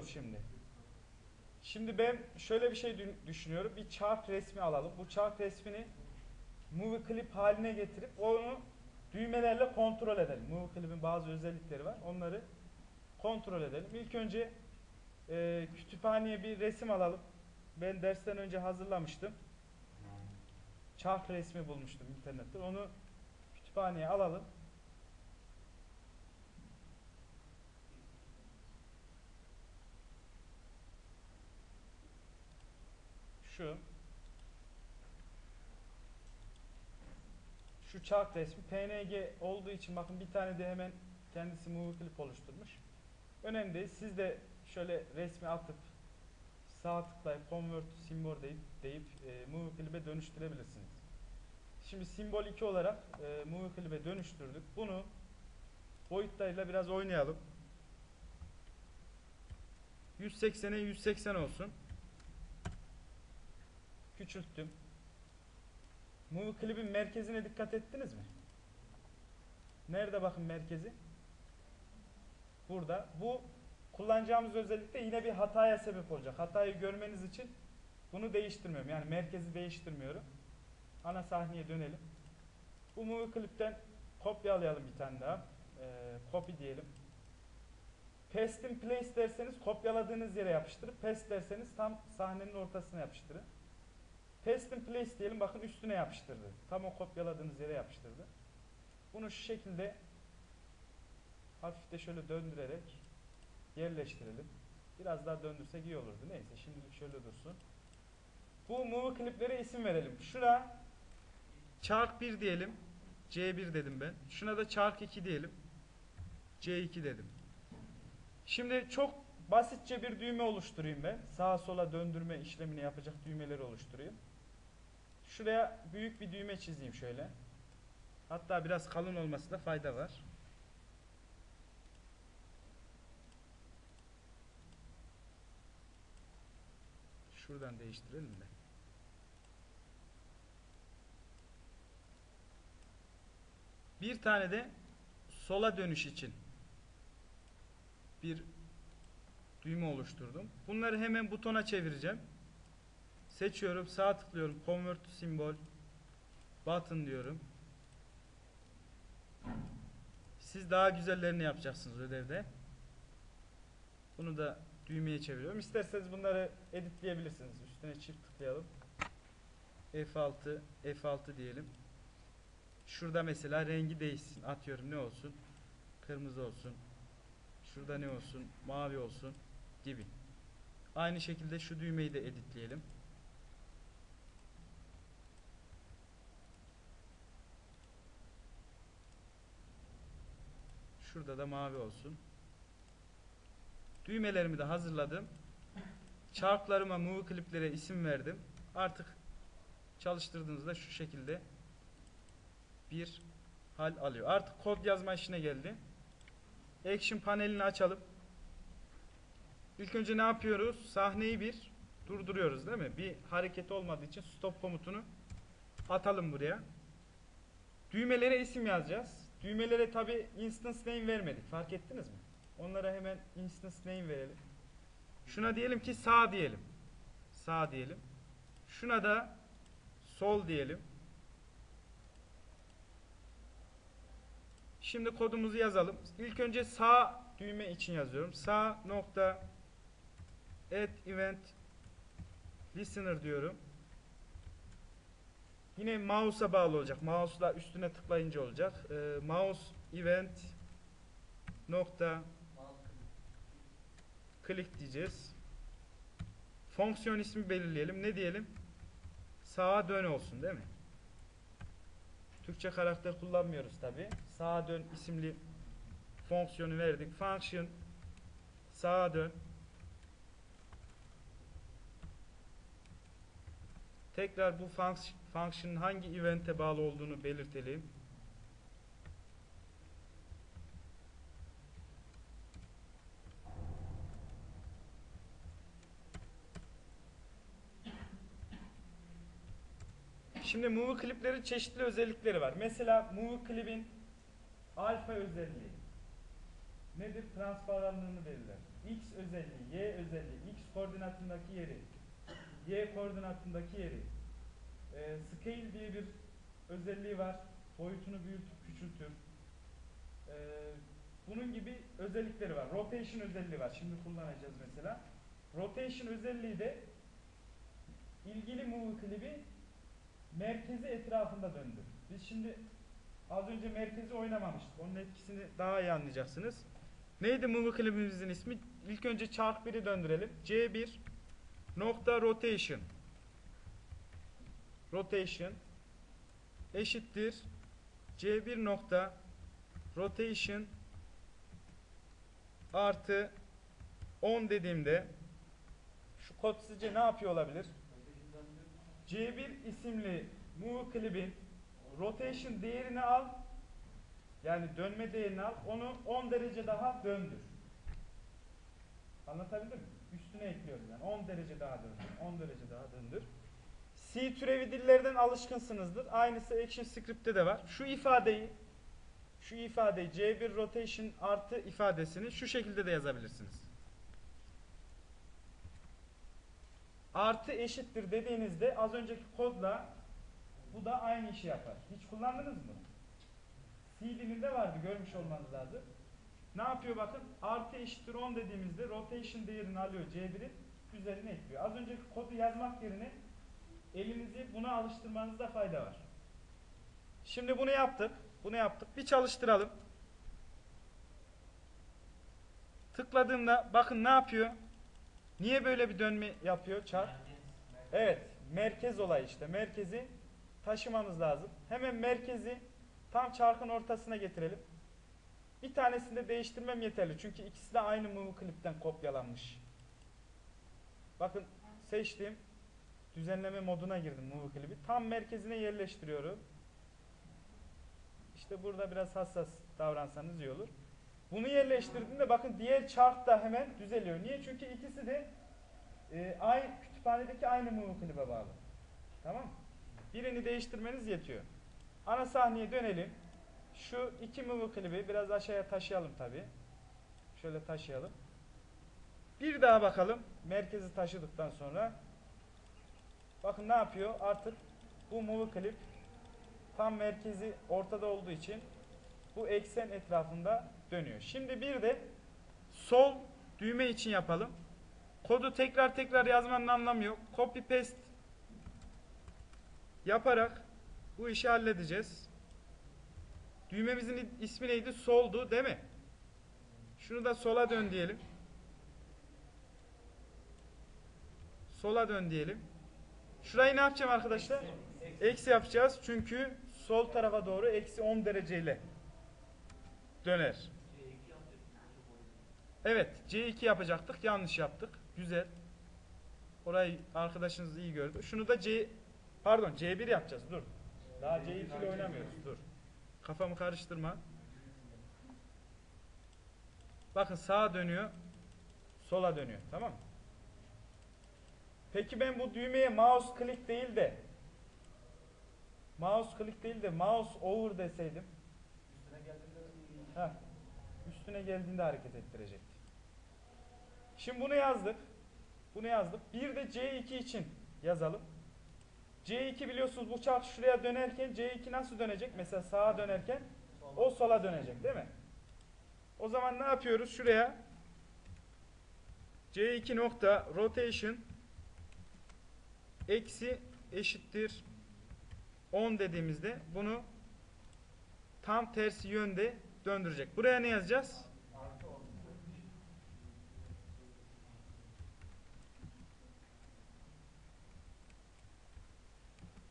olur şimdi. Şimdi ben şöyle bir şey dü- düşünüyorum. Bir çark resmi alalım. Bu çark resmini movie clip haline getirip onu düğmelerle kontrol edelim. Movie clip'in bazı özellikleri var. Onları kontrol edelim. İlk önce e, kütüphaneye bir resim alalım. Ben dersten önce hazırlamıştım. Çark resmi bulmuştum internette. Onu kütüphaneye alalım. Şu. Şu çark resmi PNG olduğu için bakın bir tane de hemen kendisi movie clip oluşturmuş. Önemli değil. Siz de şöyle resmi atıp sağ tıklayıp convert symbol deyip, deyip e, movie clip'e dönüştürebilirsiniz. Şimdi simbol 2 olarak e, movie clip'e dönüştürdük. Bunu boyutlarıyla biraz oynayalım. 180'e 180 olsun. Küçülttüm. Movie clip'in merkezine dikkat ettiniz mi? Nerede bakın merkezi? Burada. Bu kullanacağımız özellikle yine bir hataya sebep olacak. Hatayı görmeniz için bunu değiştirmiyorum. Yani merkezi değiştirmiyorum. Ana sahneye dönelim. Bu movie clip'ten kopyalayalım bir tane daha. Ee, copy diyelim. Paste in place derseniz kopyaladığınız yere yapıştırıp paste derseniz tam sahnenin ortasına yapıştırın. Paste in place diyelim bakın üstüne yapıştırdı. Tam o kopyaladığınız yere yapıştırdı. Bunu şu şekilde hafif de şöyle döndürerek yerleştirelim. Biraz daha döndürsek iyi olurdu. Neyse şimdilik şöyle dursun. Bu movie kliplere isim verelim. Şuna çark 1 diyelim. C1 dedim ben. Şuna da çark 2 diyelim. C2 dedim. Şimdi çok basitçe bir düğme oluşturayım ben. Sağa sola döndürme işlemini yapacak düğmeleri oluşturayım. Şuraya büyük bir düğme çizeyim şöyle. Hatta biraz kalın olmasında fayda var. Şuradan değiştirelim de. Bir tane de sola dönüş için bir düğme oluşturdum. Bunları hemen butona çevireceğim. Seçiyorum, sağ tıklıyorum, convert to symbol, button diyorum. Siz daha güzellerini yapacaksınız ödevde. Bunu da düğmeye çeviriyorum. İsterseniz bunları editleyebilirsiniz. Üstüne çift tıklayalım. F6, F6 diyelim. Şurada mesela rengi değişsin. Atıyorum ne olsun? Kırmızı olsun. Şurada ne olsun? Mavi olsun gibi. Aynı şekilde şu düğmeyi de editleyelim. Şurada da mavi olsun. Düğmelerimi de hazırladım. Çarklarıma, movie kliplere isim verdim. Artık çalıştırdığınızda şu şekilde bir hal alıyor. Artık kod yazma işine geldi. Action panelini açalım. İlk önce ne yapıyoruz? Sahneyi bir durduruyoruz değil mi? Bir hareket olmadığı için stop komutunu atalım buraya. Düğmelere isim yazacağız. Düğmelere tabi instance name vermedik. Fark ettiniz mi? Onlara hemen instance name verelim. Şuna diyelim ki sağ diyelim. Sağ diyelim. Şuna da sol diyelim. Şimdi kodumuzu yazalım. İlk önce sağ düğme için yazıyorum. Sağ nokta add event listener diyorum. Yine mouse'a bağlı olacak. Mouse'la üstüne tıklayınca olacak. Ee, mouse event nokta click diyeceğiz. Fonksiyon ismi belirleyelim. Ne diyelim? Sağa dön olsun değil mi? Türkçe karakter kullanmıyoruz tabi. Sağa dön isimli fonksiyonu verdik. Function sağa dön. Tekrar bu func- function'ın hangi event'e bağlı olduğunu belirtelim. Şimdi movie kliplerin çeşitli özellikleri var. Mesela movie klibin alfa özelliği, nedir? Transparanlığını belirler. X özelliği, Y özelliği, X koordinatındaki yeri, Y koordinatındaki yeri. Ee, scale diye bir özelliği var. Boyutunu büyütüp küçültür. Ee, bunun gibi özellikleri var. Rotation özelliği var. Şimdi kullanacağız mesela. Rotation özelliği de ilgili move klibi merkezi etrafında döndür. Biz şimdi az önce merkezi oynamamıştık. Onun etkisini daha iyi anlayacaksınız. Neydi move klibimizin ismi? İlk önce çark 1'i döndürelim. C1 nokta rotation rotation eşittir C1 nokta rotation artı 10 dediğimde şu kod sizce ne yapıyor olabilir? C1 isimli move klibin rotation değerini al yani dönme değerini al onu 10 derece daha döndür. Anlatabildim mi? Üstüne ekliyorum yani 10 derece daha döndür. 10 derece daha döndür. C türevi dillerden alışkınsınızdır. Aynısı Action Script'te de var. Şu ifadeyi şu ifadeyi C1 rotation artı ifadesini şu şekilde de yazabilirsiniz. Artı eşittir dediğinizde az önceki kodla bu da aynı işi yapar. Hiç kullandınız mı? C dilinde vardı görmüş olmanız lazım. Ne yapıyor bakın? Artı eşittir 10 dediğimizde rotation değerini alıyor C1'in üzerine ekliyor. Az önceki kodu yazmak yerine elinizi buna alıştırmanızda fayda var. Şimdi bunu yaptık. Bunu yaptık. Bir çalıştıralım. Tıkladığımda bakın ne yapıyor? Niye böyle bir dönme yapıyor çark? Evet, merkez olayı işte. Merkezi taşımamız lazım. Hemen merkezi tam çarkın ortasına getirelim. Bir tanesini de değiştirmem yeterli. Çünkü ikisi de aynı move klipten kopyalanmış. Bakın seçtim. Düzenleme moduna girdim move klibi. Tam merkezine yerleştiriyorum. İşte burada biraz hassas davransanız iyi olur. Bunu yerleştirdiğimde bakın diğer çark da hemen düzeliyor. Niye? Çünkü ikisi de e, aynı kütüphanedeki aynı move klibe bağlı. Tamam? Birini değiştirmeniz yetiyor. Ana sahneye dönelim. Şu iki move klibi biraz aşağıya taşıyalım tabi. Şöyle taşıyalım. Bir daha bakalım. Merkezi taşıdıktan sonra. Bakın ne yapıyor? Artık bu move klip tam merkezi ortada olduğu için bu eksen etrafında dönüyor. Şimdi bir de sol düğme için yapalım. Kodu tekrar tekrar yazmanın anlamı yok. Copy paste yaparak bu işi halledeceğiz. Düğmemizin ismi neydi? Soldu değil mi? Şunu da sola dön diyelim. Sola dön diyelim. Şurayı ne yapacağım arkadaşlar? Eksi yapacağız çünkü sol tarafa doğru eksi 10 dereceyle döner. Evet C2 yapacaktık yanlış yaptık. Güzel. Orayı arkadaşınız iyi gördü. Şunu da C pardon C1 yapacağız dur. Daha C2 ile oynamıyoruz dur. Kafamı karıştırma. Bakın sağa dönüyor. Sola dönüyor. Tamam mı? Peki ben bu düğmeye mouse click değil de mouse click değil de mouse over deseydim Heh, üstüne geldiğinde hareket ettirecekti. Şimdi bunu yazdık. Bunu yazdık. Bir de C2 için yazalım. C2 biliyorsunuz bu çark şuraya dönerken C2 nasıl dönecek? Mesela sağa dönerken o sola dönecek değil mi? O zaman ne yapıyoruz? Şuraya C2 nokta rotation eksi eşittir 10 dediğimizde bunu tam tersi yönde döndürecek. Buraya ne yazacağız?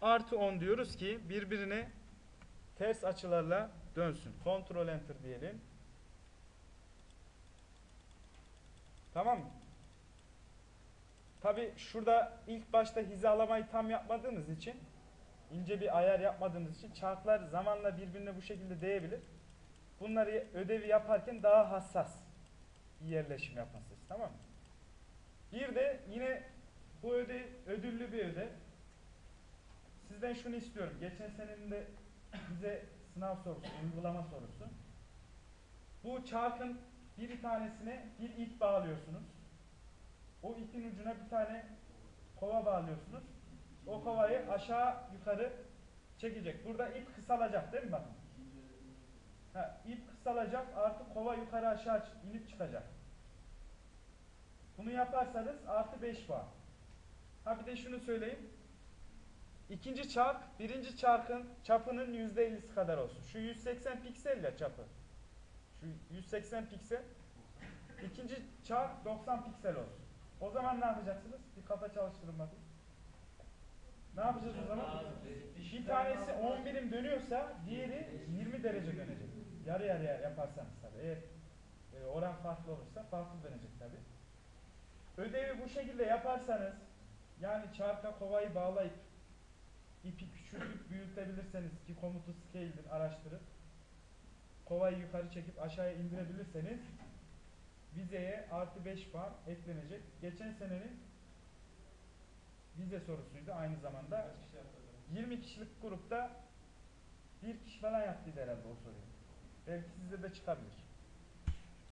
Artı 10 diyoruz ki birbirine ters açılarla dönsün. Ctrl Enter diyelim. Tamam mı? Tabi şurada ilk başta hizalamayı tam yapmadığınız için ince bir ayar yapmadığınız için çarklar zamanla birbirine bu şekilde değebilir. Bunları ödevi yaparken daha hassas yerleşim yapın siz. Tamam mı? Bir de yine bu ödev ödüllü bir ödev. Sizden şunu istiyorum. Geçen senenin de bize sınav sorusu, uygulama sorusu. Bu çarkın bir tanesine bir ip bağlıyorsunuz. O ipin ucuna bir tane kova bağlıyorsunuz. O kovayı aşağı yukarı çekecek. Burada ip kısalacak değil mi bakın? Ha, ip kısalacak artık kova yukarı aşağı inip çıkacak. Bunu yaparsanız artı 5 puan. Ha bir de şunu söyleyeyim. İkinci çark, birinci çarkın çapının %50'si kadar olsun. Şu 180 piksel ya çapı. Şu 180 piksel. İkinci çark 90 piksel olsun. O zaman ne yapacaksınız? Bir kafa çalıştırın bakayım. Ne yapacağız o zaman? Bir tanesi 10 birim dönüyorsa diğeri 20 derece dönecek. Yarı yarıya yaparsanız tabii. Eğer e, oran farklı olursa farklı dönecek tabii. Ödevi bu şekilde yaparsanız yani çarka kovayı bağlayıp ipi küçültüp büyütebilirseniz ki komutu scale'dir araştırıp kovayı yukarı çekip aşağıya indirebilirseniz vizeye artı 5 puan eklenecek. Geçen senenin vize sorusuydu aynı zamanda. 20 kişilik grupta bir kişi falan yaptıydı herhalde o soruyu. Belki sizde de çıkabilir.